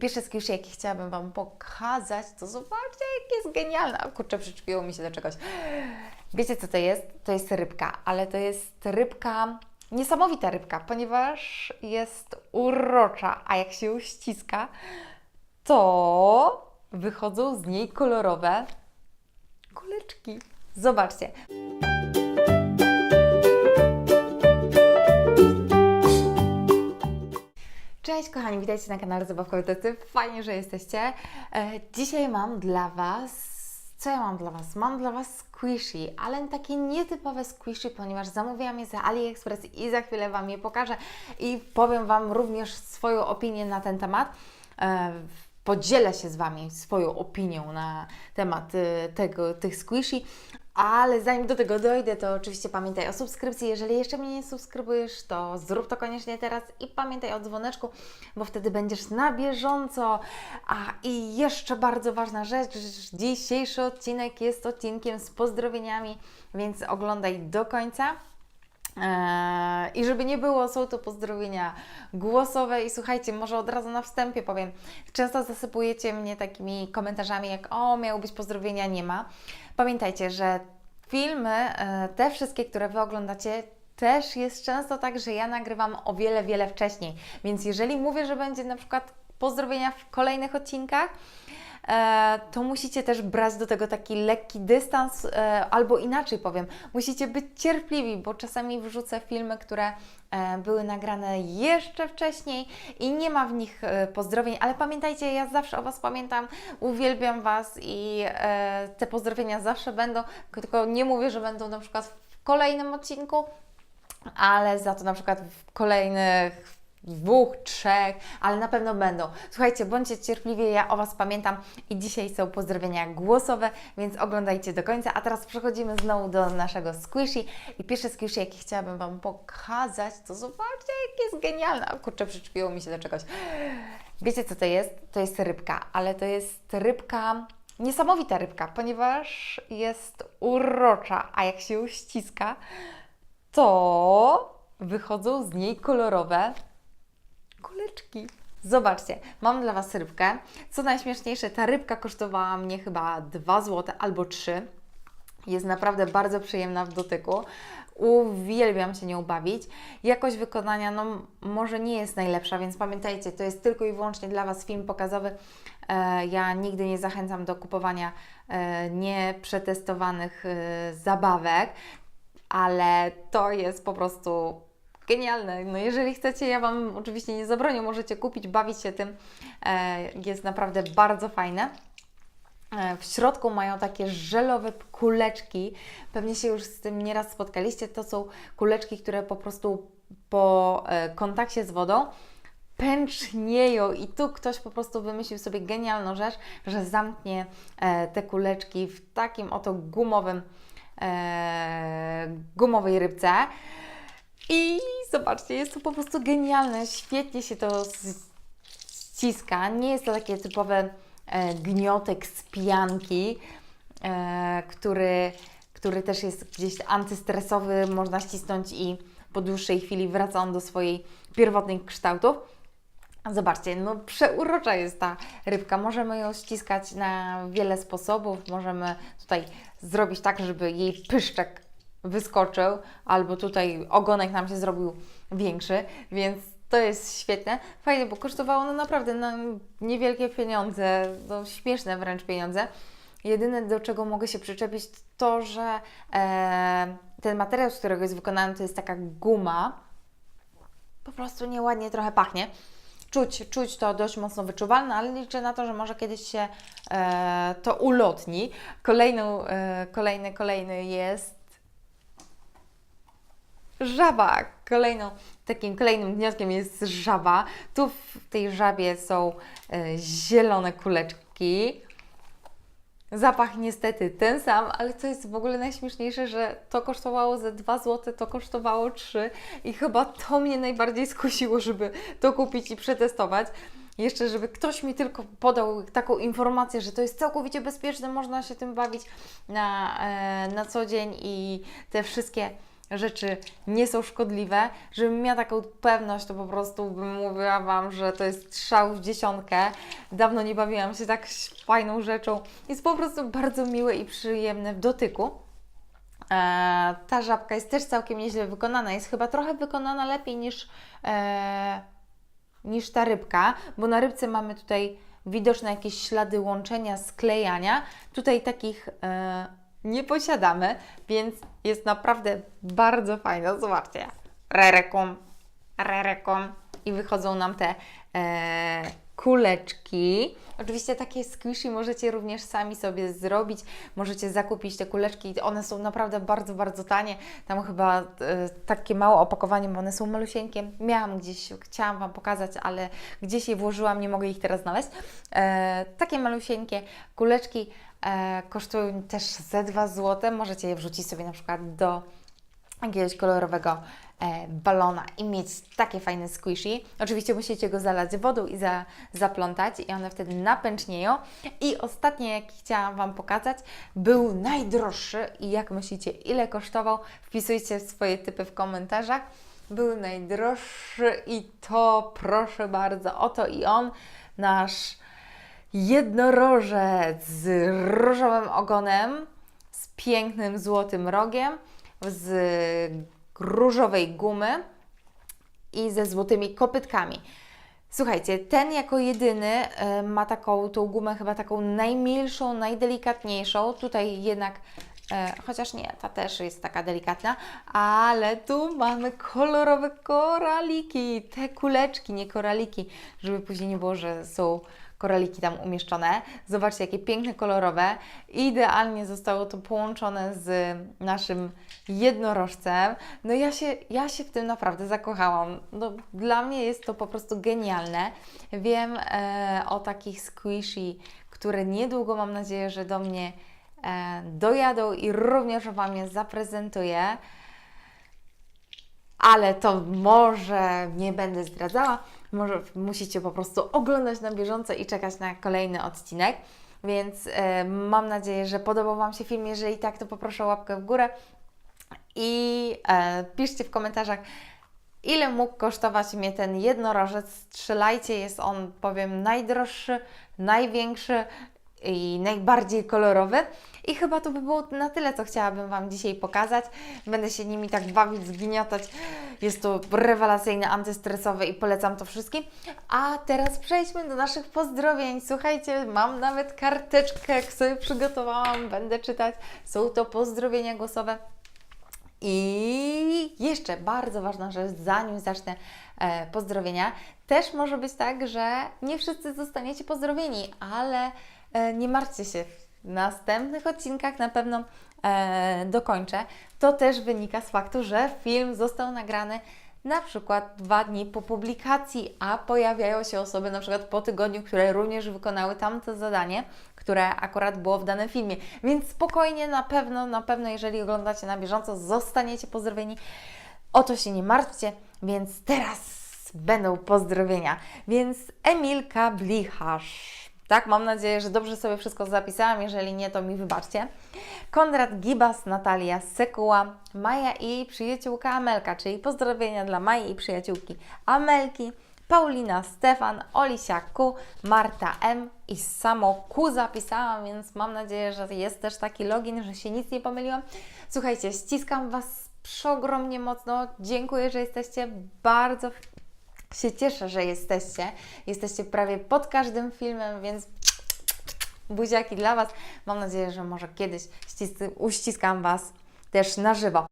Pierwsze skill, jakie chciałabym Wam pokazać, to zobaczcie, jak jest genialne. Kurczę, przyczepiło mi się do czegoś. Wiecie, co to jest? To jest rybka, ale to jest rybka, niesamowita rybka, ponieważ jest urocza, a jak się ją ściska, to wychodzą z niej kolorowe kuleczki. Zobaczcie. Cześć kochani, witajcie na kanale Zabawkowe Taty. Fajnie, że jesteście. E, dzisiaj mam dla Was... Co ja mam dla Was? Mam dla Was squishy, ale takie nietypowe squishy, ponieważ zamówiłam je za AliExpress i za chwilę Wam je pokażę i powiem Wam również swoją opinię na ten temat. E, podzielę się z Wami swoją opinią na temat y, tego, tych squishy, ale zanim do tego dojdę, to oczywiście pamiętaj o subskrypcji. Jeżeli jeszcze mnie nie subskrybujesz, to zrób to koniecznie teraz i pamiętaj o dzwoneczku, bo wtedy będziesz na bieżąco. A i jeszcze bardzo ważna rzecz, dzisiejszy odcinek jest odcinkiem z pozdrowieniami, więc oglądaj do końca. Eee, I żeby nie było, są to pozdrowienia głosowe i słuchajcie, może od razu na wstępie powiem, często zasypujecie mnie takimi komentarzami jak o, miały być pozdrowienia, nie ma. Pamiętajcie, że filmy, e, te wszystkie, które Wy oglądacie, też jest często tak, że ja nagrywam o wiele, wiele wcześniej, więc jeżeli mówię, że będzie na przykład pozdrowienia w kolejnych odcinkach, to musicie też brać do tego taki lekki dystans, e, albo inaczej powiem, musicie być cierpliwi, bo czasami wrzucę filmy, które e, były nagrane jeszcze wcześniej i nie ma w nich e, pozdrowień, ale pamiętajcie, ja zawsze o Was pamiętam, uwielbiam Was i e, te pozdrowienia zawsze będą, tylko nie mówię, że będą na przykład w kolejnym odcinku, ale za to na przykład w kolejnych dwóch, trzech, ale na pewno będą. Słuchajcie, bądźcie cierpliwi, ja o Was pamiętam i dzisiaj są pozdrowienia głosowe, więc oglądajcie do końca. A teraz przechodzimy znowu do naszego squishy i pierwsze squishy, jakie chciałabym Wam pokazać, to zobaczcie, jak jest genialne. O kurczę, przyczepiło mi się do czegoś. Wiecie, co to jest? To jest rybka, ale to jest rybka niesamowita rybka, ponieważ jest urocza, a jak się ściska, to wychodzą z niej kolorowe kuleczki. Zobaczcie, mam dla Was rybkę. Co najśmieszniejsze, ta rybka kosztowała mnie chyba 2 zł albo 3. Jest naprawdę bardzo przyjemna w dotyku. Uwielbiam się nią bawić. Jakość wykonania, no może nie jest najlepsza, więc pamiętajcie, to jest tylko i wyłącznie dla Was film pokazowy. E, ja nigdy nie zachęcam do kupowania e, nieprzetestowanych e, zabawek, ale to jest po prostu genialne. No jeżeli chcecie, ja Wam oczywiście nie zabronię, możecie kupić, bawić się tym. E, jest naprawdę bardzo fajne. E, W środku mają takie żelowe kuleczki. Pewnie się już z tym nieraz spotkaliście. To są kuleczki, które po prostu po e, kontakcie z wodą pęcznieją i tu ktoś po prostu wymyślił sobie genialną rzecz, że zamknie te kuleczki w takim oto gumowym, gumowej rybce. I zobaczcie, jest to po prostu genialne, świetnie się to ściska. Nie jest to takie typowe e, gniotek z pianki, e, który, który też jest gdzieś antystresowy, można ścisnąć i po dłuższej chwili wraca on do swojej pierwotnych kształtów. Zobaczcie, no przeurocza jest ta rybka. Możemy ją ściskać na wiele sposobów. Możemy tutaj zrobić tak, żeby jej pyszczek wyskoczył, albo tutaj ogonek nam się zrobił większy, więc to jest świetne. Fajnie, bo kosztowało no naprawdę no, niewielkie pieniądze, no, śmieszne wręcz pieniądze. Jedyne, do czego mogę się przyczepić, to że e, ten materiał, z którego jest wykonany, to jest taka guma. Po prostu nieładnie trochę pachnie. Czuć, czuć to dość mocno wyczuwalne, ale liczę na to, że może kiedyś się e, to ulotni. Kolejną, e, kolejny, kolejny jest żaba. Kolejną, takim kolejnym wnioskiem jest żaba. Tu w tej żabie są e, zielone kuleczki. Zapach niestety ten sam, ale co jest w ogóle najśmieszniejsze, że to kosztowało ze 2 zł, to kosztowało 3 i chyba to mnie najbardziej skusiło, żeby to kupić i przetestować. Jeszcze, żeby ktoś mi tylko podał taką informację, że to jest całkowicie bezpieczne, można się tym bawić na, e, na co dzień i te wszystkie rzeczy nie są szkodliwe. Żebym miała taką pewność, to po prostu bym mówiła Wam, że to jest strzał w dziesiątkę. Dawno nie bawiłam się tak fajną rzeczą. Jest po prostu bardzo miłe i przyjemne w dotyku. E, ta żabka jest też całkiem nieźle wykonana. Jest chyba trochę wykonana lepiej niż, e, niż ta rybka, bo na rybce mamy tutaj widoczne jakieś ślady łączenia, sklejania. Tutaj takich e, nie posiadamy, więc jest naprawdę bardzo fajna. Zobaczcie. Rerekum, rerekum i wychodzą nam te e, kuleczki. Oczywiście takie squishy możecie również sami sobie zrobić. Możecie zakupić te kuleczki. One są naprawdę bardzo, bardzo tanie. Tam chyba e, takie małe opakowanie, bo one są malusieńkie. Miałam gdzieś, chciałam Wam pokazać, ale gdzieś je włożyłam, nie mogę ich teraz znaleźć. E, takie malusieńkie kuleczki kosztują też ze 2 zł. Możecie je wrzucić sobie na przykład do jakiegoś kolorowego e, balona i mieć takie fajne squishy. Oczywiście musicie go zalać wodą i za, zaplątać i one wtedy napęcznieją. I ostatnie, jaki chciałam Wam pokazać, był najdroższy i jak myślicie, ile kosztował? Wpisujcie swoje typy w komentarzach. Był najdroższy i to, proszę bardzo, oto i on, nasz jednorożec z różowym ogonem, z pięknym złotym rogiem, z różowej gumy i ze złotymi kopytkami. Słuchajcie, ten jako jedyny e, ma taką tą gumę chyba taką najmilszą, najdelikatniejszą. Tutaj jednak, e, chociaż nie, ta też jest taka delikatna, ale tu mamy kolorowe koraliki, te kuleczki, nie koraliki, żeby później nie było, że są koraliki tam umieszczone. Zobaczcie, jakie piękne, kolorowe. Idealnie zostało to połączone z naszym jednorożcem. No ja się, ja się w tym naprawdę zakochałam. No, dla mnie jest to po prostu genialne. Wiem e, o takich squishy, które niedługo mam nadzieję, że do mnie e, dojadą i również Wam je zaprezentuję ale to może nie będę zdradzała. Może musicie po prostu oglądać na bieżąco i czekać na kolejny odcinek. Więc e, mam nadzieję, że podobał Wam się film. Jeżeli tak, to poproszę o łapkę w górę i e, piszcie w komentarzach, ile mógł kosztować mnie ten jednorożec. Strzelajcie, jest on, powiem, najdroższy, największy i najbardziej kolorowy. I chyba to by było na tyle, co chciałabym Wam dzisiaj pokazać. Będę się nimi tak bawić, zgniatać. Jest to rewelacyjne, antystresowe i polecam to wszystkim. A teraz przejdźmy do naszych pozdrowień. Słuchajcie, mam nawet karteczkę, jak sobie przygotowałam, będę czytać. Są to pozdrowienia głosowe. I jeszcze bardzo ważna rzecz, zanim zacznę e, pozdrowienia, też może być tak, że nie wszyscy zostaniecie pozdrowieni, ale nie martwcie się, w następnych odcinkach na pewno e, dokończę. To też wynika z faktu, że film został nagrany na przykład dwa dni po publikacji, a pojawiają się osoby na przykład po tygodniu, które również wykonały tamto zadanie, które akurat było w danym filmie. Więc spokojnie, na pewno, na pewno, jeżeli oglądacie na bieżąco, zostaniecie pozdrowieni. O to się nie martwcie, więc teraz będą pozdrowienia. Więc Emilka Blicharz. Tak, mam nadzieję, że dobrze sobie wszystko zapisałam. Jeżeli nie, to mi wybaczcie. Konrad Gibas, Natalia Sekuła, Maja i przyjaciółka Amelka, czyli pozdrowienia dla Maji i przyjaciółki Amelki, Paulina Stefan, Olisia Ku, Marta M i samo Ku zapisałam, więc mam nadzieję, że jest też taki login, że się nic nie pomyliłam. Słuchajcie, ściskam Was przeogromnie mocno. Dziękuję, że jesteście bardzo się cieszę, że jesteście. Jesteście prawie pod każdym filmem, więc buziaki dla Was. Mam nadzieję, że może kiedyś uściskam Was też na żywo.